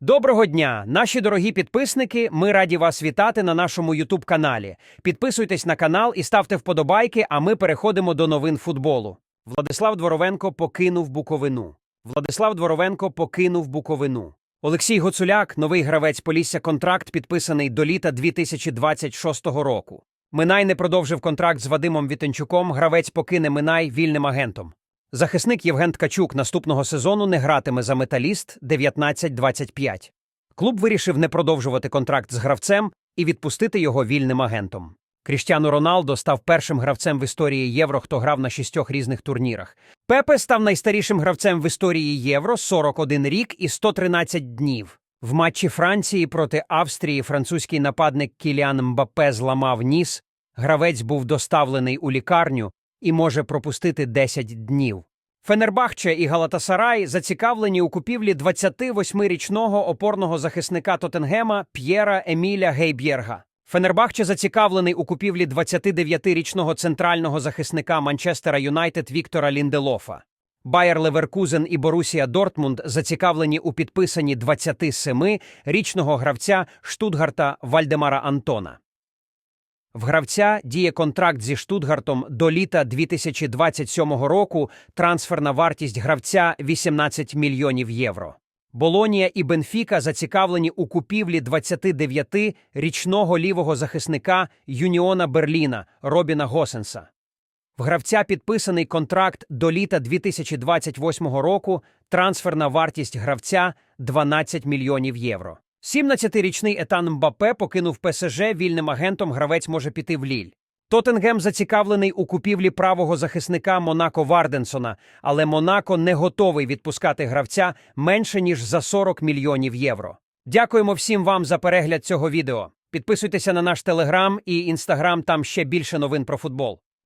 Доброго дня, наші дорогі підписники. Ми раді вас вітати на нашому Ютуб каналі. Підписуйтесь на канал і ставте вподобайки. А ми переходимо до новин футболу. Владислав Дворовенко покинув Буковину. Владислав Дворовенко покинув Буковину. Олексій Гоцуляк, новий гравець Полісся, контракт підписаний до літа 2026 року. Минай не продовжив контракт з Вадимом Вітенчуком. Гравець покине Минай вільним агентом. Захисник Євген Ткачук наступного сезону не гратиме за металіст 19-25. Клуб вирішив не продовжувати контракт з гравцем і відпустити його вільним агентом. Кріштіану Роналдо став першим гравцем в історії Євро, хто грав на шістьох різних турнірах. Пепе став найстарішим гравцем в історії Євро 41 рік і 113 днів. В матчі Франції проти Австрії французький нападник Кіліан Мбаппе зламав ніс. Гравець був доставлений у лікарню і може пропустити 10 днів. Фенербахче і Галатасарай зацікавлені у купівлі 28-річного опорного захисника Тоттенгема П'єра Еміля Гейб'єрга. Фенербахче зацікавлений у купівлі 29-річного центрального захисника Манчестера Юнайтед Віктора Лінделофа. Байер Леверкузен і Борусія Дортмунд зацікавлені у підписанні 27-річного гравця Штутгарта Вальдемара Антона. В гравця діє контракт зі Штутгартом до літа 2027 року. Трансферна вартість гравця 18 мільйонів євро. Болонія і Бенфіка зацікавлені у купівлі 29-річного лівого захисника Юніона Берліна Робіна Госенса. В гравця підписаний контракт до літа 2028 року. Трансферна вартість гравця 12 мільйонів євро. 17-річний Етан Мбапе покинув ПСЖ вільним агентом. Гравець може піти в Ліль. Тоттенгем зацікавлений у купівлі правого захисника Монако Варденсона, але Монако не готовий відпускати гравця менше ніж за 40 мільйонів євро. Дякуємо всім вам за перегляд цього відео. Підписуйтеся на наш телеграм і інстаграм. Там ще більше новин про футбол.